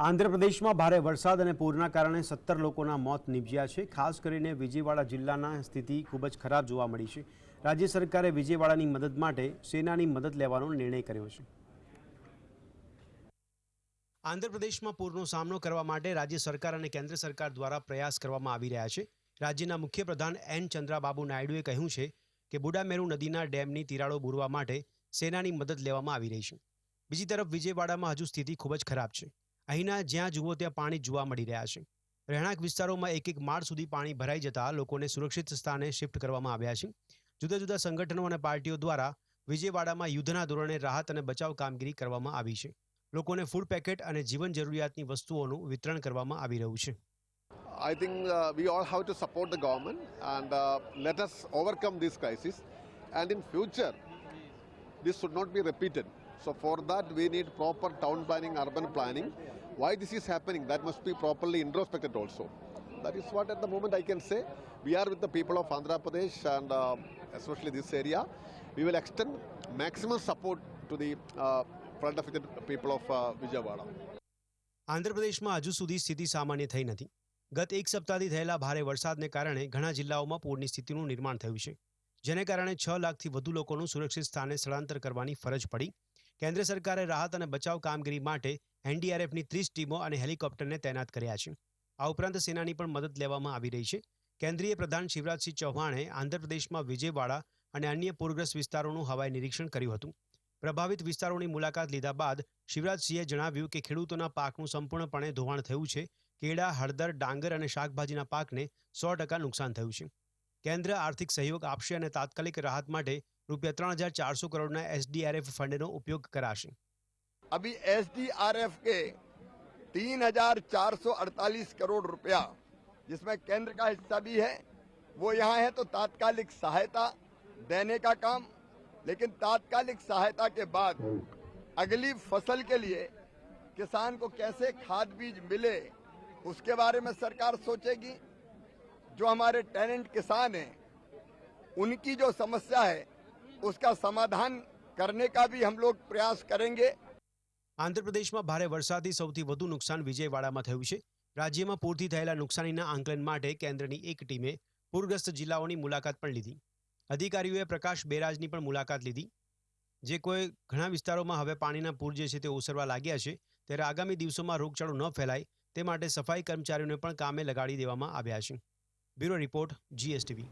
આંધ્રપ્રદેશમાં ભારે વરસાદ અને પૂરના કારણે સત્તર લોકોના મોત નીપજ્યા છે. ખાસ કરીને વિજયવાડા જિલ્લાના સ્થિતિ ખૂબ જ ખરાબ જોવા મળી છે. રાજ્ય સરકારે વિજયવાડાની મદદ માટે સેનાની મદદ લેવાનો નિર્ણય કર્યો છે. આંધ્રપ્રદેશમાં પૂરનો સામનો કરવા માટે રાજ્ય સરકાર અને કેન્દ્ર સરકાર દ્વારા પ્રયાસ કરવામાં આવી રહ્યા છે. રાજ્યના મુખ્યપ્રધાન એન ચંદ્રાબાબુ નાયડુએ કહ્યું છે કે બુડામેરુ નદીના ડેમની તિરાડો બુરવા માટે સેનાની મદદ લેવામાં આવી રહી છે. બીજી તરફ વિજયવાડામાં હજુ સ્થિતિ ખૂબ જ ખરાબ છે. અહીંના જ્યાં જુઓ ત્યાં પાણી જોવા મળી રહ્યા છે રહેણાંક વિસ્તારોમાં એક એક માળ સુધી પાણી ભરાઈ જતા લોકોને સુરક્ષિત સ્થાને શિફ્ટ કરવામાં આવ્યા છે જુદા જુદા સંગઠનો અને પાર્ટીઓ દ્વારા વિજયવાડામાં યુદ્ધના ધોરણે રાહત અને બચાવ કામગીરી કરવામાં આવી છે લોકોને ફૂડ પેકેટ અને જીવન જરૂરિયાતની વસ્તુઓનું વિતરણ કરવામાં આવી રહ્યું છે I think uh, we all have to support the government and uh, let us overcome this crisis. And in future, this should not. So for that, we need proper town planning, urban planning. Why this is happening, that must be properly introspected also. That is what at the moment I can say. We are with the people of Andhra Pradesh and uh, especially this area. We will extend maximum support to the uh, of the people of uh, Vijayawada. આંધ્રપ્રદેશમાં હજુ સુધી સ્થિતિ સામાન્ય થઈ નથી ગત એક સપ્તાહથી થયેલા ભારે વરસાદને કારણે ઘણા જિલ્લાઓમાં પૂરની સ્થિતિનું નિર્માણ થયું છે જેને કારણે છ લાખથી વધુ લોકોનું સુરક્ષિત સ્થાને સ્થળાંતર કરવાની ફરજ પડી કેન્દ્ર સરકારે રાહત અને બચાવ કામગીરી માટે એનડીઆરએફની ત્રીસ ટીમો અને હેલિકોપ્ટરને તૈનાત કર્યા છે. આ ઉપરાંત સેનાની પણ મદદ લેવામાં આવી રહી છે. કેન્દ્રીય પ્રધાન શિવરાજસિંહ ચૌહાણે આંધ્રપ્રદેશમાં વિજયવાડા અને અન્ય પૂરગ્રસ્ત વિસ્તારોનું હવાઈ નિરીક્ષણ કર્યું હતું. પ્રભાવિત વિસ્તારોની મુલાકાત લીધા બાદ શિવરાજસિંહે જણાવ્યું કે ખેડૂતોના પાકનું સંપૂર્ણપણે ધોવાણ થયું છે. કેળા, હળદર, ડાંગર અને શાકભાજીના પાકને સો ટકા નુકસાન થયું છે. કેન્દ્ર આર્થિક સહયોગ આપશે અને તાત્કાલિક રાહત માટે રૂપિયા ત્રણ હજાર ચારસો કરોડના એસડીઆરએફ ફંડનો ઉપયોગ કરાશે अभी एस के तीन हजार चार सौ अड़तालीस करोड़ रुपया जिसमें केंद्र का हिस्सा भी है वो यहाँ है तो तात्कालिक सहायता देने का काम लेकिन तात्कालिक सहायता के बाद अगली फसल के लिए किसान को कैसे खाद बीज मिले उसके बारे में सरकार सोचेगी जो हमारे टैलेंट किसान हैं उनकी जो समस्या है उसका समाधान करने का भी हम लोग प्रयास करेंगे આંધ્રપ્રદેશમાં ભારે વરસાદથી સૌથી વધુ નુકસાન વિજયવાડામાં થયું છે રાજ્યમાં પૂરથી થયેલા નુકસાનીના આંકલન માટે કેન્દ્રની એક ટીમે પૂરગ્રસ્ત જિલ્લાઓની મુલાકાત પણ લીધી અધિકારીઓએ પ્રકાશ બેરાજની પણ મુલાકાત લીધી જે કોઈ ઘણા વિસ્તારોમાં હવે પાણીના પૂર જે છે તે ઓસરવા લાગ્યા છે ત્યારે આગામી દિવસોમાં રોગચાળો ન ફેલાય તે માટે સફાઈ કર્મચારીઓને પણ કામે લગાડી દેવામાં આવ્યા છે બ્યુરો રિપોર્ટ જીએસટીવી